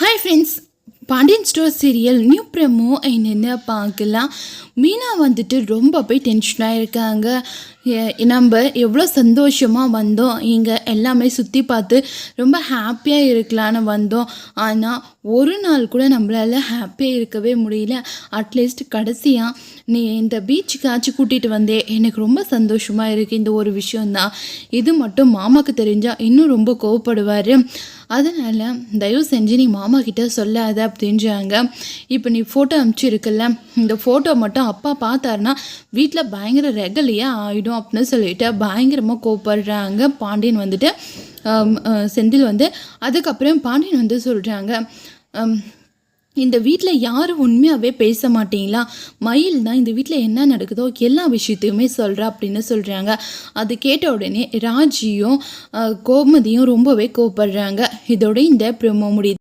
Hi friends Pandian store serial new promo என்னென்ன பார்க்கலாம். மீனா வந்துட்டு ரொம்ப போய் டென்ஷனாக இருக்காங்க நம்ம எவ்வளோ சந்தோஷமாக வந்தோம். இங்கே எல்லாமே சுற்றி பார்த்து ரொம்ப ஹாப்பியாக இருக்கலான்னு வந்தோம். ஆனால் ஒரு நாள் கூட நம்மளால் ஹாப்பியாக இருக்கவே முடியல. அட்லீஸ்ட் கடைசியாக நீ இந்த பீச்சுக்காச்சும் கூட்டிகிட்டு வந்தே. எனக்கு ரொம்ப சந்தோஷமாக இருக்குது இந்த ஒரு விஷயந்தான் இது மட்டும் மாமாவுக்கு தெரிஞ்சால் இன்னும் ரொம்ப கோவப்படுவார். அதனால் தயவு செஞ்சு நீ மாமா கிட்ட சொல்லாத அப்படின்றாங்க. இப்போ நீ ஃபோட்டோ அனுப்பிச்சிருக்கல இந்த ஃபோட்டோ மட்டும் அப்பா பார்த்தாருன்னா வீட்டில் பயங்கர ரெகலியாக ஆகிடும் அப்படின்னு சொல்லிட்டு பயங்கரமாக கோப்படுறாங்க பாண்டியன் வந்துட்டு செந்தில் வந்து அதுக்கப்புறம் பாண்டியன் வந்து சொல்கிறாங்க இந்த வீட்டில் யாரும் உண்மையாகவே பேச மாட்டீங்களா? மயில் தான் இந்த வீட்டில் என்ன நடக்குதோ எல்லா விஷயத்தையுமே சொல்கிறா அப்படின்னு சொல்கிறாங்க அது கேட்ட உடனே ராஜியும் கோமதியும் ரொம்பவே கோப்படுறாங்க இதோட இந்த ப்ரோமோ முடியுது.